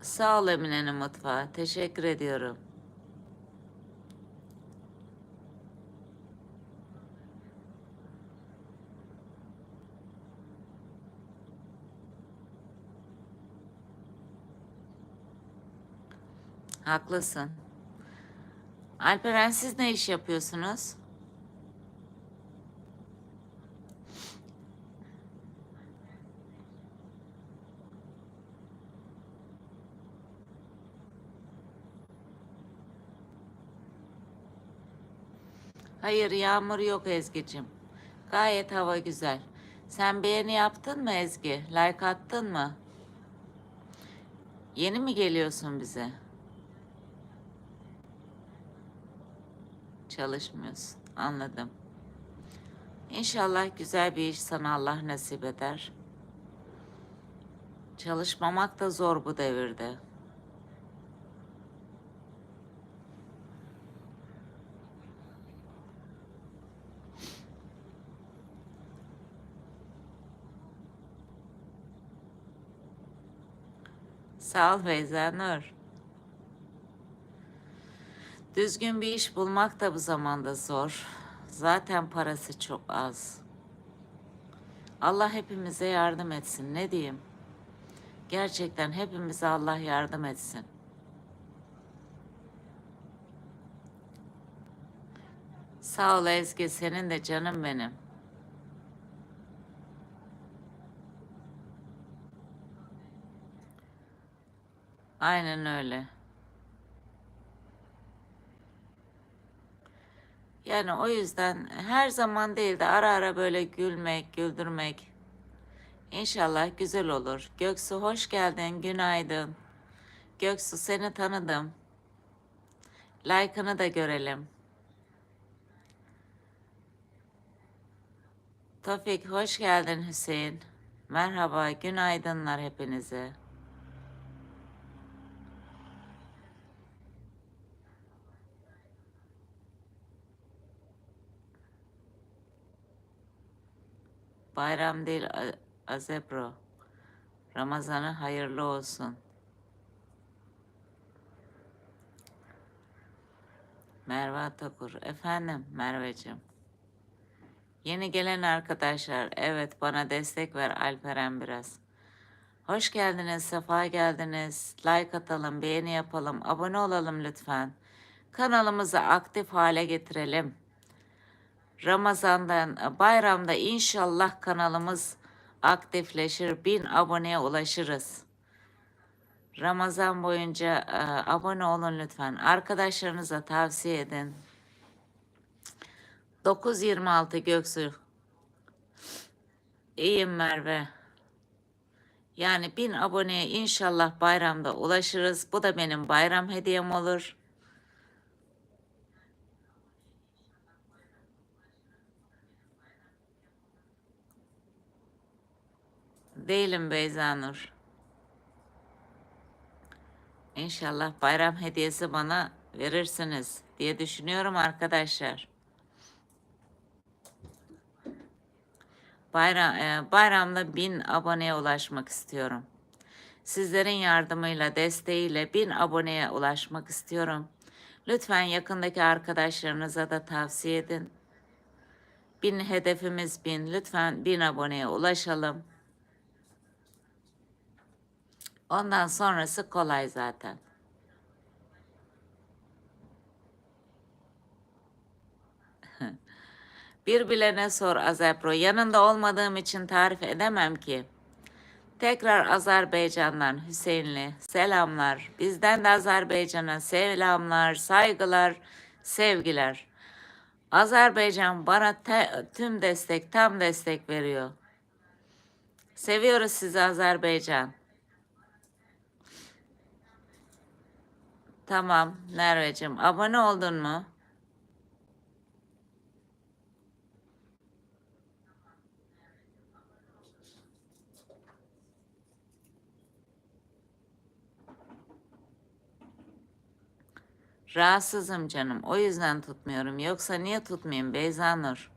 Sağ ol Emine'nin mutfağı. Teşekkür ediyorum. Haklısın. Alperen siz ne iş yapıyorsunuz? Hayır yağmur yok Ezgi'cim. Gayet hava güzel. Sen beğeni yaptın mı Ezgi? Like attın mı? Yeni mi geliyorsun bize? Çalışmıyorsun. Anladım. İnşallah güzel bir iş sana Allah nasip eder. Çalışmamak da zor bu devirde. Sağ ol Beyza Nur. Düzgün bir iş bulmak da bu zamanda zor. Zaten parası çok az. Allah hepimize yardım etsin. Ne diyeyim? Gerçekten hepimize Allah yardım etsin. Sağ ol Ezgi, senin de canım benim. Aynen öyle. Yani o yüzden her zaman değil de ara ara böyle gülmek, güldürmek. İnşallah güzel olur. Göksu hoş geldin, günaydın. Göksu seni tanıdım. Like'ını da görelim. Tofik hoş geldin Hüseyin. Merhaba, günaydınlar hepinize. Bayram değil Azebro. Ramazanı hayırlı olsun. Merve Atakur. Efendim Merveciğim. Yeni gelen arkadaşlar. Evet bana destek ver Alperen biraz. Hoş geldiniz, sefa geldiniz. Like atalım, beğeni yapalım, abone olalım lütfen. Kanalımızı aktif hale getirelim. Ramazan'dan, bayramda inşallah kanalımız aktifleşir. Bin aboneye ulaşırız. Ramazan boyunca e, abone olun lütfen. Arkadaşlarınıza tavsiye edin. 926 Göksu. İyiyim Merve. Yani bin aboneye inşallah bayramda ulaşırız. Bu da benim bayram hediyem olur. Değilim Beyza Nur. İnşallah bayram hediyesi bana verirsiniz diye düşünüyorum arkadaşlar. Bayram, e, bayramda bin aboneye ulaşmak istiyorum. Sizlerin yardımıyla, desteğiyle bin aboneye ulaşmak istiyorum. Lütfen yakındaki arkadaşlarınıza da tavsiye edin. Bin hedefimiz bin. Lütfen bin aboneye ulaşalım. Ondan sonrası kolay zaten. Bir bilene sor Azerpro. Yanında olmadığım için tarif edemem ki. Tekrar Azerbaycan'dan Hüseyinli selamlar. Bizden de Azerbaycan'a selamlar, saygılar, sevgiler. Azerbaycan bana te- tüm destek, tam destek veriyor. Seviyoruz sizi Azerbaycan. Tamam Merveciğim. Abone oldun mu? Rahatsızım canım. O yüzden tutmuyorum. Yoksa niye tutmayayım Beyza Nur?